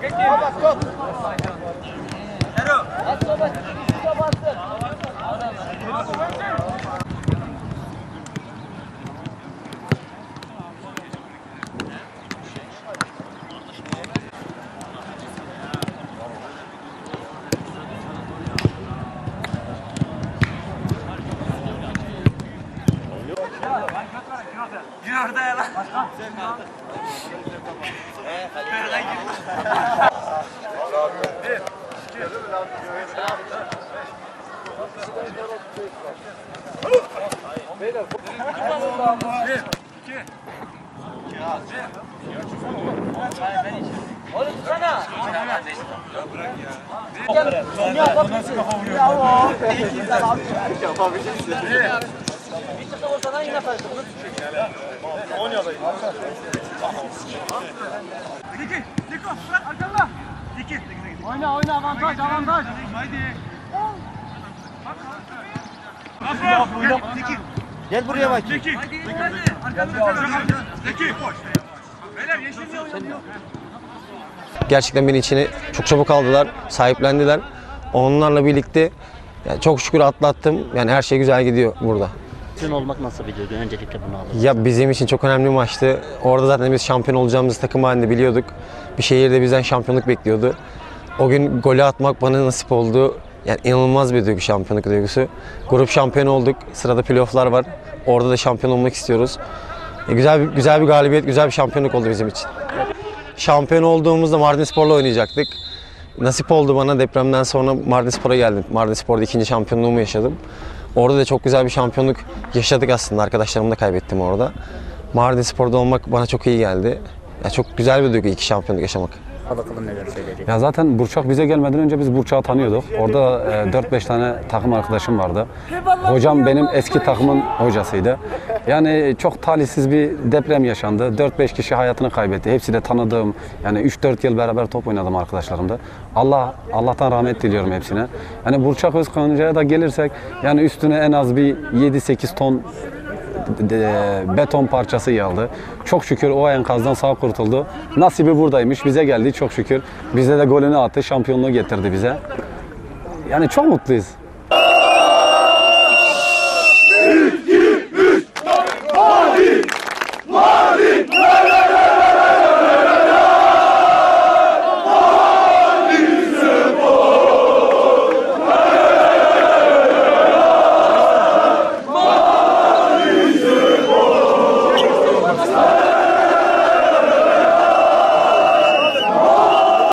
Какие? Стоп! Здорово! orada ya lan. Sen kaldı. Berkay gibi. Bir, iki, Beyler. Bir, iki. Oğlum sana. Ya bırak ya. Ya bırak ya. Ya bırak ya. Ya bırak ya. Ya bırak ya. Ya bırak ya. Ya bırak ya. Oyna oyna avantaj avantaj. Gel buraya bak. Gerçekten beni içine çok çabuk aldılar, sahiplendiler. Onlarla birlikte yani çok şükür atlattım. Yani her şey güzel gidiyor burada. Sizin olmak nasıl bir duygu? Öncelikle bunu alalım. Ya bizim için çok önemli bir maçtı. Orada zaten biz şampiyon olacağımızı takım halinde biliyorduk. Bir şehirde bizden şampiyonluk bekliyordu. O gün golü atmak bana nasip oldu. Yani inanılmaz bir duygu, şampiyonluk duygusu. Grup şampiyonu olduk. Sırada playofflar var. Orada da şampiyon olmak istiyoruz. E, güzel bir, güzel bir galibiyet, güzel bir şampiyonluk oldu bizim için. Şampiyon olduğumuzda Mardinspor'la oynayacaktık. Nasip oldu bana depremden sonra Mardinspor'a geldim. Mardinspor'da ikinci şampiyonluğumu yaşadım. Orada da çok güzel bir şampiyonluk yaşadık aslında. Arkadaşlarımı da kaybettim orada. Mardinspor'da olmak bana çok iyi geldi. Ya çok güzel bir duygu iki şampiyonluk yaşamak. Bakalım neler söyleyecek. Ya zaten Burçak bize gelmeden önce biz Burçak'ı tanıyorduk. Orada e, 4-5 tane takım arkadaşım vardı. Hocam benim eski takımın hocasıydı. Yani çok talihsiz bir deprem yaşandı. 4-5 kişi hayatını kaybetti. Hepsi de tanıdığım. Yani 3-4 yıl beraber top oynadım arkadaşlarımda. Allah Allah'tan rahmet diliyorum hepsine. Yani Burçak Özkanca'ya da gelirsek yani üstüne en az bir 7-8 ton de- beton parçası yaldı. Çok şükür o enkazdan sağ kurtuldu. Nasibi buradaymış. Bize geldi çok şükür. Bize de golünü attı. Şampiyonluğu getirdi bize. Yani çok mutluyuz.